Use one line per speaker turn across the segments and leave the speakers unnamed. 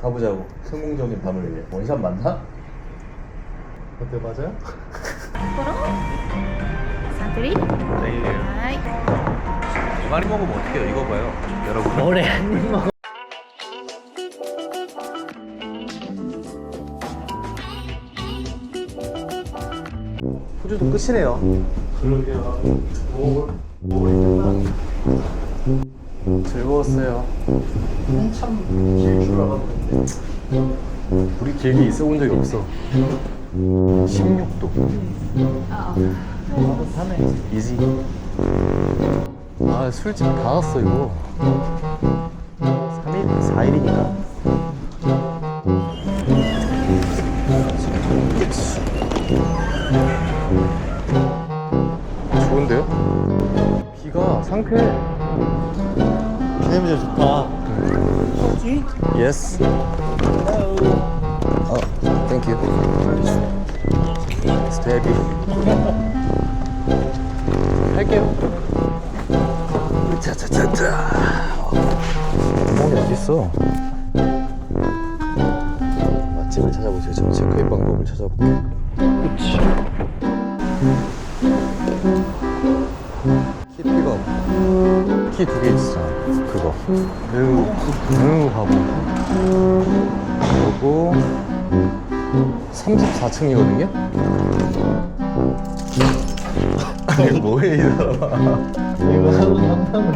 가보자고. 성공적인 밤을 위해. 원샷 맞나?
어때 맞아요?
サントリー
네.
はい
많이 먹으면 어떡해요? 이거 봐요. 여러분.
올해 한입 먹어 호주도 끝이네요 그러게요 즐거웠어요 한참 길줄 알았는데
우리 길게 있어 본 적이 없어. 16도.
따뜻하네
이지. 아, 술집 다 왔어, 이거. 3일, 어딨어? 맛집을 찾아보세요. 저 체크인 방법을 찾아볼게요. 그치. 키 픽업. 키두 개 있어. 그거. 응, 응, 바보. 그리고 34층이거든요? 아니, 뭐해, 이 사람아.
이거 하고 한다며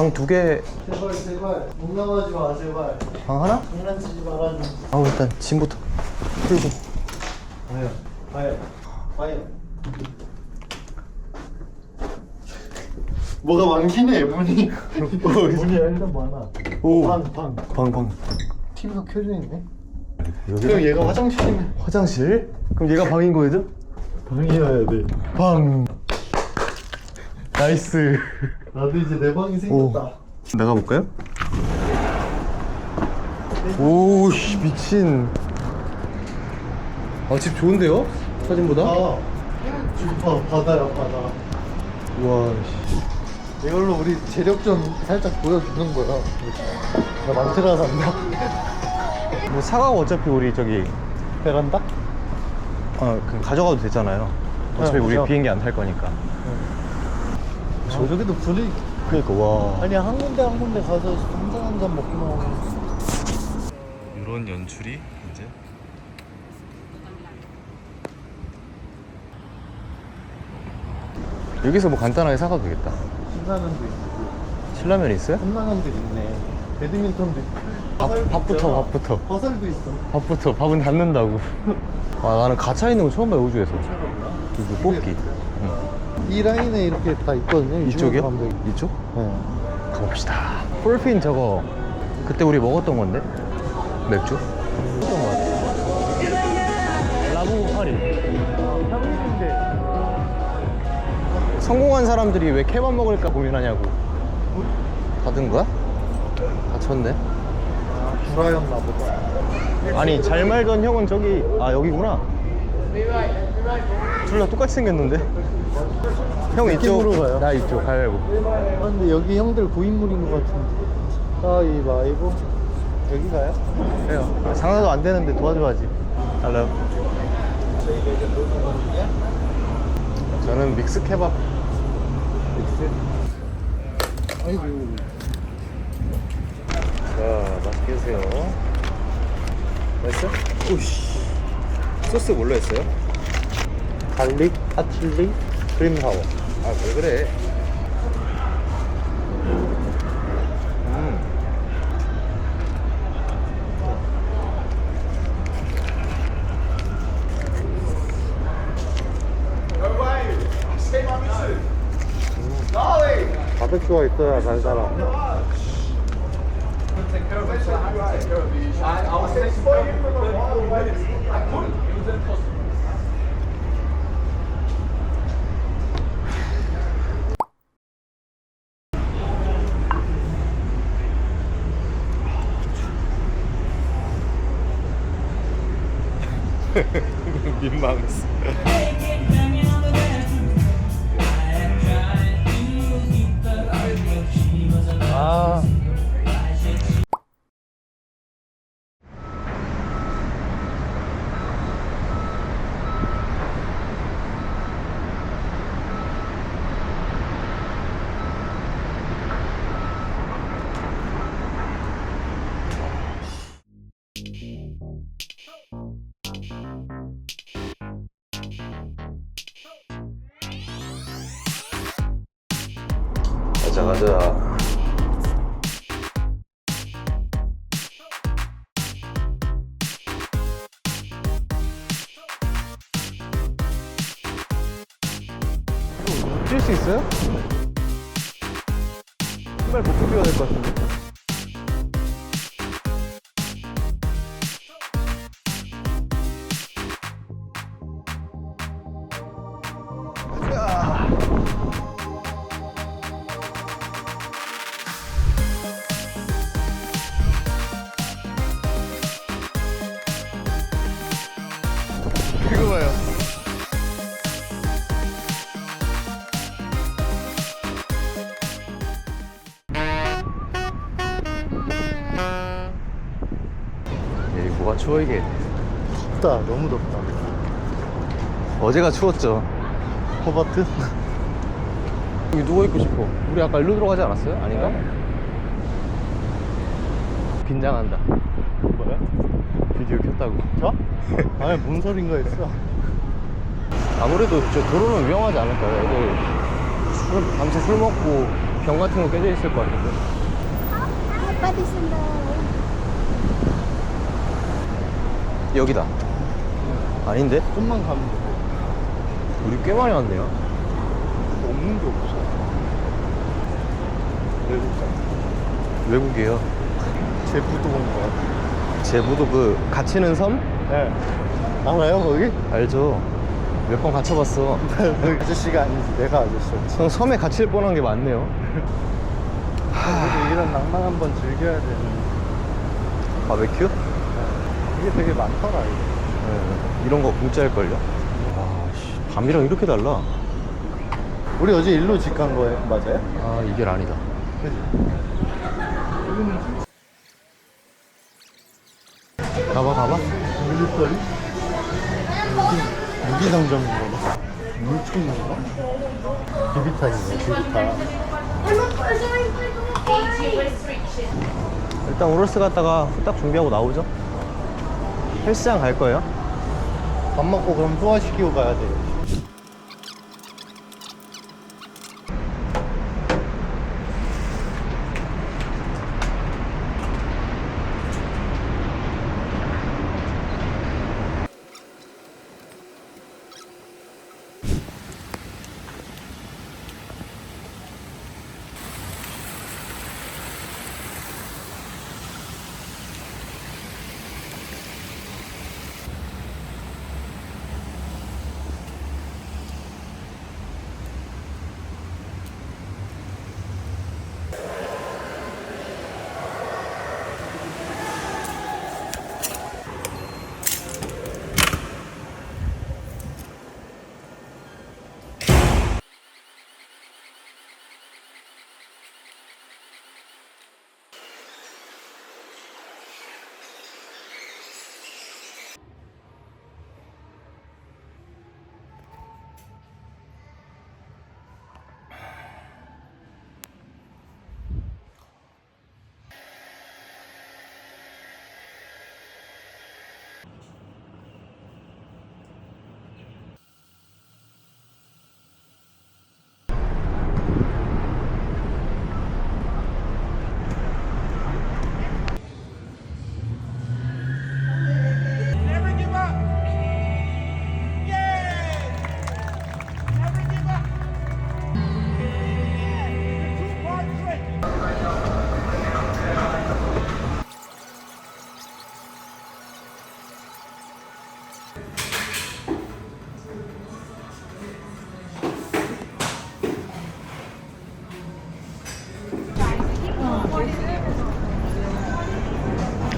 방 두 개,
제발 제발 농담하지 마 제발
방 하나?
장난치지 말아줘
아, 일단 짐부터 풀고.
과연 과연 과연 뭐가 많긴 해 문이 문이 일단 많아
오.
방 방
방, 방.
TV가 켜져 있네
여기
그럼 얘가 화장실이네
화장실? 그럼 얘가 방인 거예요?
방이어야 돼
방. 나이스.
나도 이제 내 방이 생겼다
나가 볼까요? 오 씨 미친 아 집 좋은데요? 사진보다?
아 좋다 바다야 바다
와 씨.
이걸로 우리 재력전 살짝 보여주는 거야 나 망치라 산다
뭐 사과가 어차피 우리 저기
베란다?
어, 그 가져가도 되잖아요 어차피
네,
우리
그죠.
비행기 안 탈 거니까
저기도 불이
그러니까 와.
아니 한 군데 한 군데 가서 한잔 한 잔 먹고 나오면
이런 연출이 이제? 여기서 뭐 간단하게 사가도 되겠다.
신라면도 있고.
신라면 있어요?
컵라면도 있네. 배드민턴도 있고.
밥,
화살도
밥부터
있잖아.
밥부터.
화살도 있어.
밥부터 밥은 닫는다고. 아 나는 갇혀 있는 거 처음 봐요 우주에서. 이거 뽑기. 응.
이 라인에 이렇게 다 있거든요
이쪽이요? 이쪽?
네.
가봅시다. 폴핀 저거. 그때 우리 먹었던 건데? 맥주? 먹었던 거 같아 라부 파리. 성공한 사람들이 왜 케밥 먹을까 고민하냐고. 닫은 거야? 닫혔네.
아, 불화였나 보다.
아니 잘 말던 형은 저기 아 여기구나. 둘 다 똑같이 생겼는데 형 이쪽
느낌으로 가요.
나 이쪽 가위바위보
아, 근데 여기 형들 고인물인 것 같은데. 가위바위보 여기 가요?
그래요 장사도 안 되는데 도와줘야지 할로 저는 믹스 케밥. 믹스?
아이고.
자 맛있게 드세요. 맛있어? 오씨. 소스 뭘로 했어요?
갈릭, 핫칠리, 크림 사워
아 왜 그래? 음.
바베큐가 있어야 달달함
민망했어. 아. 가자. 뛸 수 있어요? 신발 벗고 뛰어야 될 것 같은데. 에이 뭐가 추워 이게
덥다 너무 덥다
어제가 추웠죠
호바트?
여기 누워 있고 싶어 우리 아까 일로 들어가지 않았어요? 아닌가? 긴장한다
뭐야?
비디오 켰다고
저? 아니 뭔 소린가 했어
아무래도 저 도로는 위험하지 않을까요? 애들 술, 밤새 술 먹고 병 같은 거 깨져 있을 것 같은데
Pwede sila.
여기다. 아닌데?
좀만 가면 돼.
우리 꽤 많이 왔네요.
없는 게 없어. 외국 가.
외국이에요.
제부도 온거 같아.
제부도 그 갇히는 섬?
네. 알아요 거기?
알죠. 몇 번 갇혀봤어.
그 아저씨가 아니지 내가 아저씨였지.
성- 섬에 갇힐 뻔한 게 많네요.
이런 낭만 한번 즐겨야 되는.
바베큐?
이게 되게 많더라 이게.
네, 이런 거 공짜일걸요? 아, 씨, 밤이랑 이렇게 달라.
우리 어제 일로 집 간 거예요 맞아요?
아 이게 아니다. 가봐 가봐?
여기 무기상점인 거네 물총인가? 비비탄이네 비비탄.
일단 오로스 갔다가 후딱 준비하고 나오죠 헬스장 갈 거예요?
밥 먹고 그럼 소화시키고 가야 돼요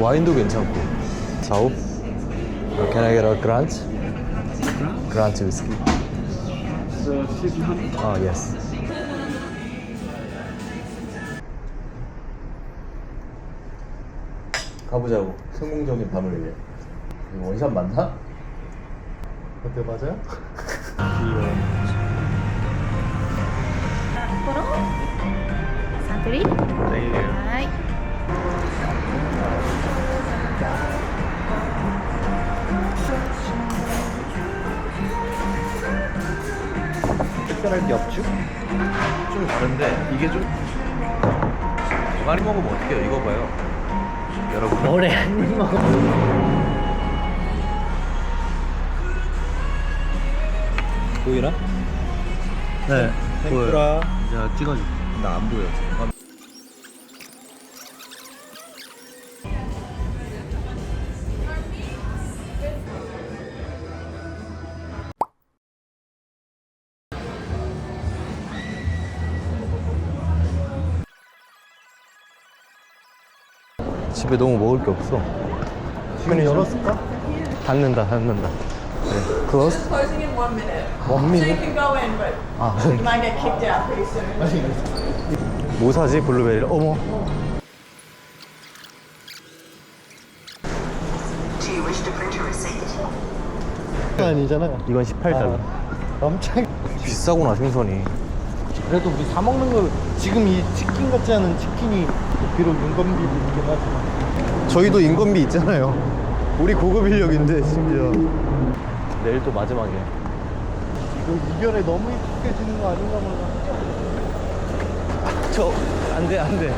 와인도 괜찮고 사업 Can I get a grant? Grant whiskey 아 yes 가보자고. 성공적인 밤을 위해. 이거 원샷 맞나?
어때 맞아요?
Puro? Santuri?
네.
Hai.
특별할 게 없죠?
좀 다른데 이게 좀 많이 먹으면 어떡해요? 이거 봐요. 여러분.
오래 한입 먹어
보이나?
네
tempura. 야 찍어줘. 나 안 보여. 집에 너무 먹을 게 없어.
지금 열었을까?
닫는다, 닫는다. 그래. close?
closing in one minute.
원
So you
미니?
can go in, but
아,
you might get kicked out pretty soon.
뭐 사지? 블루베리를. 어머.
Do you wish to print a receipt?
아니잖아요
이건 18달러.
아, 엄청
비싸구나, 생선이.
그래도 우리 사 먹는 거 지금 이 치킨 같지 않은 치킨이 비록 인건비 들긴 하지만
저희도 인건비 있잖아요. 우리 고급 인력인데, 심지어. 내일 또 마지막이야.
이거 이별에 너무 익숙해지는 거 아닌가 몰라
저, 안 돼, 안 돼.